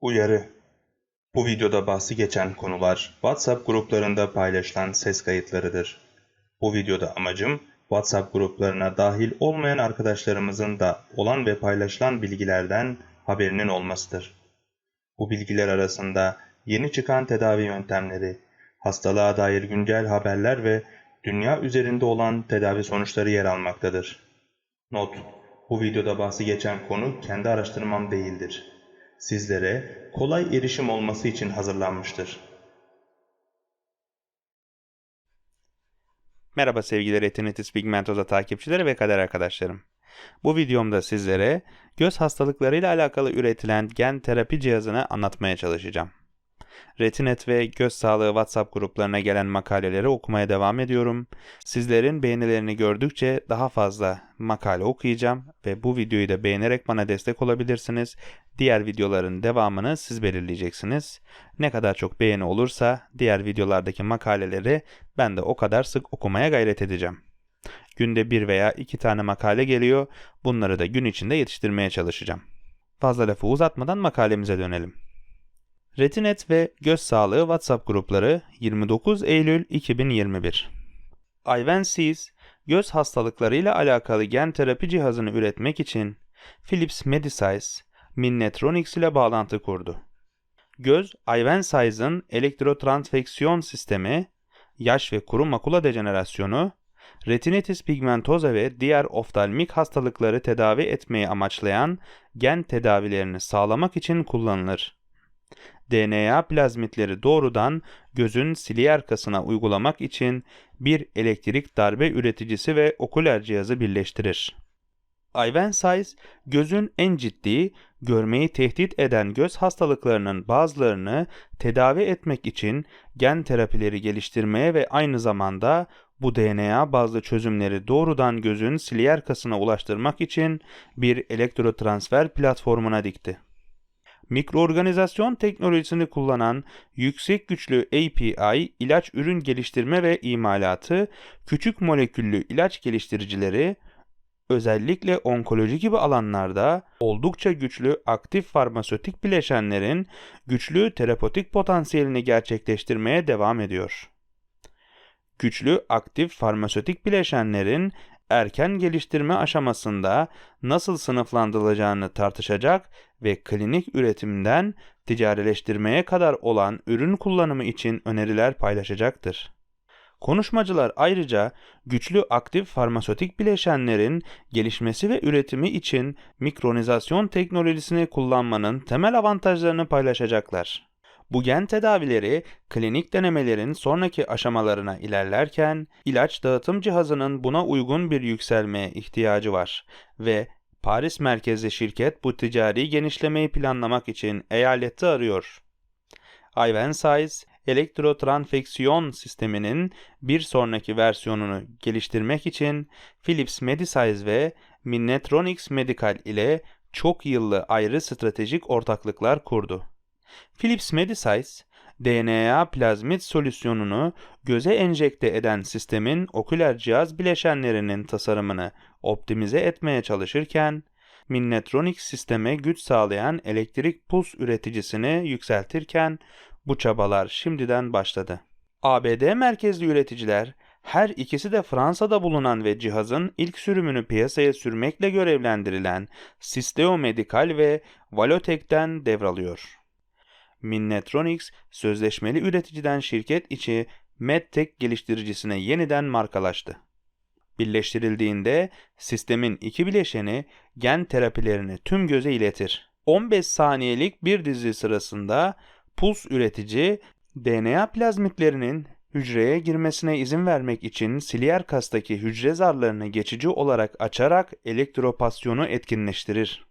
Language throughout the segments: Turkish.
Uyarı Bu videoda bahsi geçen konular WhatsApp gruplarında paylaşılan ses kayıtlarıdır. Bu videoda amacım WhatsApp gruplarına dahil olmayan arkadaşlarımızın da olan ve paylaşılan bilgilerden haberinin olmasıdır. Bu bilgiler arasında yeni çıkan tedavi yöntemleri, hastalığa dair güncel haberler ve dünya üzerinde olan tedavi sonuçları yer almaktadır. Not: Bu videoda bahsi geçen konu kendi araştırmam değildir. Sizlere kolay erişim olması için hazırlanmıştır. Merhaba sevgili Retinitis pigmentosa takipçileri ve kader arkadaşlarım. Bu videomda sizlere göz hastalıklarıyla alakalı üretilen gen terapi cihazını anlatmaya çalışacağım. Retinet ve göz sağlığı WhatsApp gruplarına gelen makaleleri okumaya devam ediyorum. Sizlerin beğenilerini gördükçe daha fazla makale okuyacağım ve bu videoyu da beğenerek bana destek olabilirsiniz. Diğer videoların devamını siz belirleyeceksiniz. Ne kadar çok beğeni olursa diğer videolardaki makaleleri ben de o kadar sık okumaya gayret edeceğim. Günde bir veya iki tane makale geliyor. Bunları da gün içinde yetiştirmeye çalışacağım. Fazla lafı uzatmadan makalemize dönelim. Retinet ve Göz Sağlığı WhatsApp grupları 29 Eylül 2021 Ivanseas, göz hastalıklarıyla alakalı gen terapi cihazını üretmek için Philips Medisize, Minnetronics ile bağlantı kurdu. Göz, Ivansize'ın elektrotransfeksiyon sistemi, yaş ve kuru makula dejenerasyonu, retinitis pigmentosa ve diğer oftalmik hastalıkları tedavi etmeyi amaçlayan gen tedavilerini sağlamak için kullanılır. DNA plazmitleri doğrudan gözün siliyer kasına uygulamak için bir elektrik darbe üreticisi ve okuler cihazı birleştirir. Ivansize, gözün en ciddi, görmeyi tehdit eden göz hastalıklarının bazılarını tedavi etmek için gen terapileri geliştirmeye ve aynı zamanda bu DNA bazlı çözümleri doğrudan gözün siliyer kasına ulaştırmak için bir elektrotransfer platformuna dikti. Mikroorganizasyon teknolojisini kullanan yüksek güçlü API ilaç ürün geliştirme ve imalatı, küçük moleküllü ilaç geliştiricileri, özellikle onkoloji gibi alanlarda oldukça güçlü aktif farmasötik bileşenlerin güçlü terapötik potansiyelini gerçekleştirmeye devam ediyor. Güçlü aktif farmasötik bileşenlerin erken geliştirme aşamasında nasıl sınıflandırılacağını tartışacak ve klinik üretimden ticarileştirmeye kadar olan ürün kullanımı için öneriler paylaşacaktır. Konuşmacılar ayrıca güçlü aktif farmasötik bileşenlerin gelişmesi ve üretimi için mikronizasyon teknolojisini kullanmanın temel avantajlarını paylaşacaklar. Bu gen tedavileri klinik denemelerin sonraki aşamalarına ilerlerken ilaç dağıtım cihazının buna uygun bir yükselmeye ihtiyacı var ve Paris merkezli şirket bu ticari genişlemeyi planlamak için eyaleti arıyor. Ivansize, elektrotransfeksiyon sisteminin bir sonraki versiyonunu geliştirmek için Philips Medisize ve Minnetronics Medical ile çok yıllı ayrı stratejik ortaklıklar kurdu. Philips Medisize, DNA plazmit solüsyonunu göze enjekte eden sistemin oküler cihaz bileşenlerinin tasarımını optimize etmeye çalışırken, Minnetronics sisteme güç sağlayan elektrik puls üreticisini yükseltirken bu çabalar şimdiden başladı. ABD merkezli üreticiler her ikisi de Fransa'da bulunan ve cihazın ilk sürümünü piyasaya sürmekle görevlendirilen Sisteo Medical ve Valotec'ten devralıyor. Minnetronics sözleşmeli üreticiden şirket içi MedTech geliştiricisine yeniden markalaştı. Birleştirildiğinde sistemin iki bileşeni gen terapilerini tüm göze iletir. 15 saniyelik bir dizi sırasında puls üretici DNA plazmitlerinin hücreye girmesine izin vermek için siliyer kastaki hücre zarlarını geçici olarak açarak elektropasyonu etkinleştirir.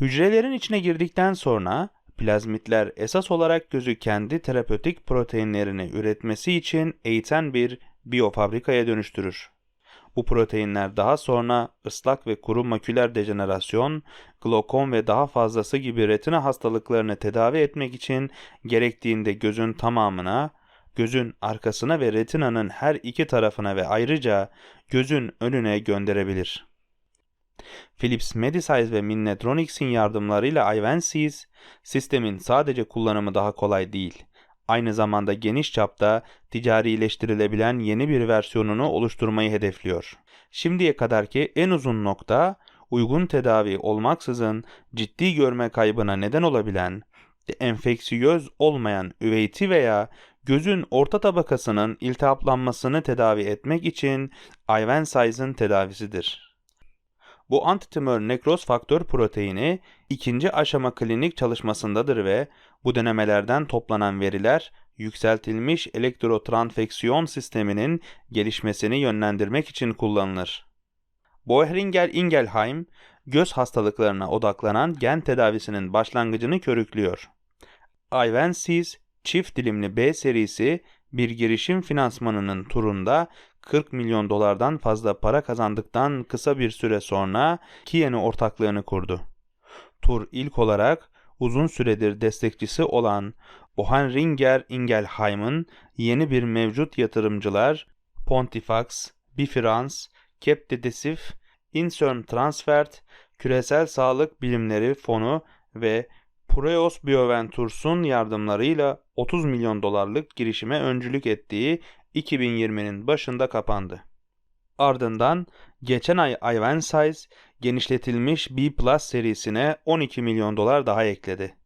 Hücrelerin içine girdikten sonra plazmitler esas olarak gözü kendi terapötik proteinlerini üretmesi için eğiten bir biyofabrikaya dönüştürür. Bu proteinler daha sonra ıslak ve kuru maküler dejenerasyon, glokom ve daha fazlası gibi retina hastalıklarını tedavi etmek için gerektiğinde gözün tamamına, gözün arkasına ve retinanın her iki tarafına ve ayrıca gözün önüne gönderebilir. Philips Medisize ve Minnetronics'in yardımlarıyla Ivances, sistemin sadece kullanımı daha kolay değil, aynı zamanda geniş çapta ticarileştirilebilen yeni bir versiyonunu oluşturmayı hedefliyor. Şimdiye kadarki en uzun nokta, uygun tedavi olmaksızın ciddi görme kaybına neden olabilen, enfeksiyöz olmayan üveyti veya gözün orta tabakasının iltihaplanmasını tedavi etmek için Ivansize'ın tedavisidir. Bu antitümör nekroz faktör proteini ikinci aşama klinik çalışmasındadır ve bu denemelerden toplanan veriler yükseltilmiş elektrotransfeksiyon sisteminin gelişmesini yönlendirmek için kullanılır. Boehringer Ingelheim, göz hastalıklarına odaklanan gen tedavisinin başlangıcını körüklüyor. Ivances çift dilimli B serisi bir girişim finansmanının turunda 40 milyon dolardan fazla para kazandıktan kısa bir süre sonra Kiyen'i ortaklığını kurdu. Tur ilk olarak uzun süredir destekçisi olan Boehringer Ingelheim'ın yeni bir mevcut yatırımcılar Pontifax, Bifrance, Capdedesif, Inserm Transfert, Küresel Sağlık Bilimleri Fonu ve Pureos Bioventures'un yardımlarıyla 30 milyon dolarlık girişime öncülük ettiği 2020'nin başında kapandı. Ardından geçen ay Ivansize genişletilmiş B Plus serisine 12 milyon dolar daha ekledi.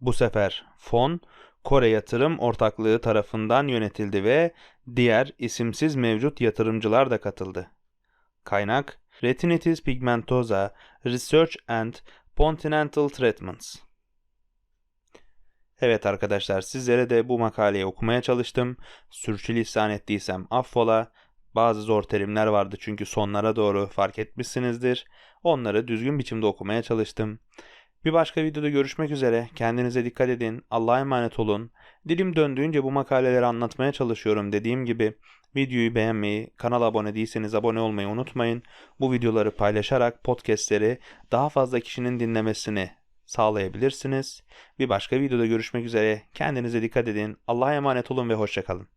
Bu sefer fon Kore Yatırım Ortaklığı tarafından yönetildi ve diğer isimsiz mevcut yatırımcılar da katıldı. Kaynak Retinitis Pigmentosa Research and Continental Treatments Evet arkadaşlar sizlere de bu makaleyi okumaya çalıştım. Sürçülisan ettiysem affola. Bazı zor terimler vardı çünkü sonlara doğru fark etmişsinizdir. Onları düzgün biçimde okumaya çalıştım. Bir başka videoda görüşmek üzere. Kendinize dikkat edin. Allah'a emanet olun. Dilim döndüğünce bu makaleleri anlatmaya çalışıyorum dediğim gibi. Videoyu beğenmeyi, kanala abone değilseniz abone olmayı unutmayın. Bu videoları paylaşarak podcastleri daha fazla kişinin dinlemesini sağlayabilirsiniz. Bir başka videoda görüşmek üzere. Kendinize dikkat edin. Allah'a emanet olun ve hoşçakalın.